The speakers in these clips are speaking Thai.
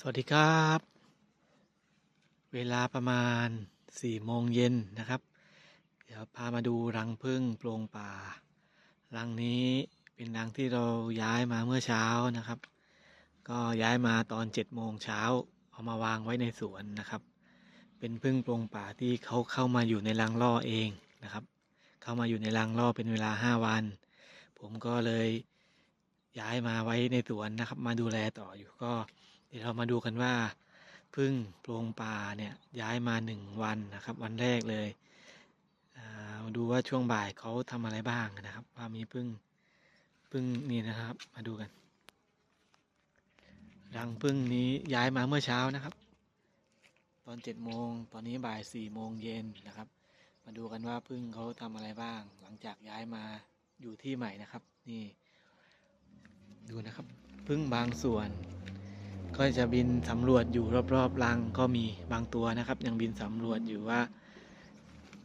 สวัสดีครับ เวลาประมาณสี่โมงเย็นนะครับ เดี๋ยวพามาดูรังผึ้งโปรงป่า รังนี้เป็นรังที่เราย้ายมาเมื่อเช้านะครับ ก็ย้ายมาตอนเจ็ดโมงเช้าเอามาวางไว้ในสวนนะครับ เป็นผึ้งโปรงป่าที่เขาเข้ามาอยู่ในรังล่อเองนะครับ เข้ามาอยู่ในรังล่อเป็นเวลาห้าวัน ผมก็เลย ย้ายมาไว้ในสวนนะครับ มาดูแลต่ออยู่ก็เดี๋ยวเรามาดูกันว่าพึ่งโปรงป่าเนี่ยย้ายมาหนึ่งวันนะครับ วันแรกเลยอ่าดูว่าช่วงบ่ายเขาทำอะไรบ้างนะครับ ว่ามีพึ่งพึ่งนี่นะครับ มาดูกันรังพึ่งนี้ย้ายมาเมื่อเช้านะครับ ตอนเจ็ดโมงตอนนี้บ่ายสี่โมงเย็นนะครับ มาดูกันว่าพึ่งเขาทำอะไรบ้าง หลังจากย้ายมาอยู่ที่ใหม่นะครับ นี่ ดูนะครับพึ่งบางส่วน ก็จะบินสำรวจอยู่รอบๆรังก็มีบางตัวนะครับ ยังบินสำรวจอยู่ว่า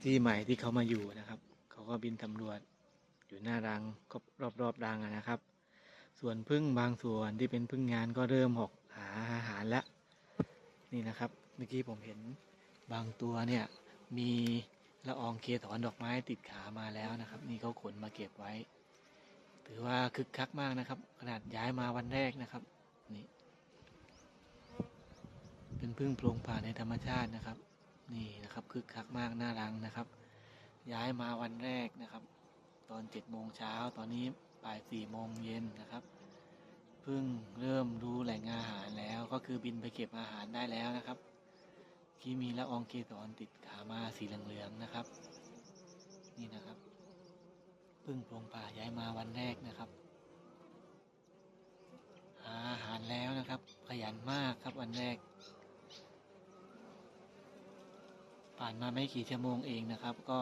ที่ใหม่ที่เขามาอยู่นะครับ เขาก็บินสำรวจอยู่หน้ารังก็รอบๆรังนะครับ ส่วนพึ่งบางส่วนที่เป็นพึ่งงานก็เริ่มหอกหาอาหารแล้วนี่นะครับเมื่อกี้ผมเห็นบางตัวเนี่ยมีละอองเกสรดอกไม้ติดขามาแล้วนะครับ นี่เขาขนมาเก็บไว้ ถือว่าคึกคักมากนะครับ ขนาดย้ายมาวันแรกนะครับนี่เป็นพึ่งโพรงป่าในธรรมชาตินะครับ นี่นะครับคึกคักมากน่ารังนะครับ ย้ายมาวันแรกนะครับ ตอนเจ็ดโมงเช้าตอนนี้บ่ายสี่โมงเย็นนะครับเพิ่งเริ่มรู้แหล่งอาหารแล้วก็คือบินไปเก็บอาหารได้แล้วนะครับ ที่มีละอองเกสรติดขามาสีเหลืองๆนะครับ นี่นะครับ พึ่งโพรงป่าย้ายมาวันแรกนะครับ หาอาหารแล้วนะครับ ขยันมากครับวันแรก ผ่านมาไม่กี่ชั่วโมงเองนะครับ ก็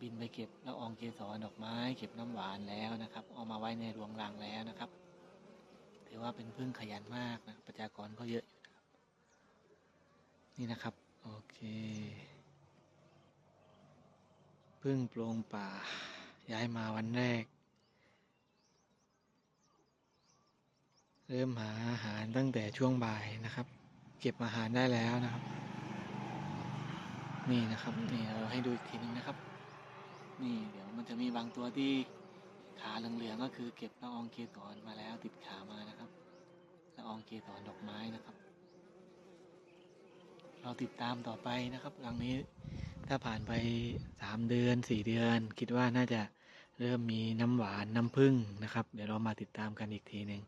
บินไปเก็บละอองเกสรดอกไม้ เก็บน้ำหวานแล้วนะครับ เอามาไว้ในรวงรังแล้วนะครับ ถือว่าเป็นพึ่งขยันมากนะประชากรก็เยอะอยู่นะครับ นี่นะครับ โอเค พึ่งโปรงป่า ย้ายมาวันแรก เริ่มหาอาหารตั้งแต่ช่วงบ่ายนะครับ เก็บอาหารได้แล้วนะครับ นี่นะครับนี่เราให้ดูอีกทีนึงนะครับ นี่เดี๋ยวมันจะมีบางตัวที่ขาเหลืองๆก็คือเก็บละอองเกสรมาแล้วติดขามานะครับละอองเกสรดอกไม้นะครับ เราติดตามต่อไปนะครับรังนี้ถ้าผ่านไปสามเดือนสี่เดือน คิดว่าน่าจะ เริ่มมีน้ำหวานน้ำผึ้งนะครับ เดี๋ยวเรามาติดตามกันอีกทีหนึ่ง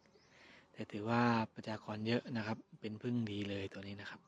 แต่ถือว่าประชากรเยอะนะครับ เป็นพึ่งดีเลยตัวนี้นะครับ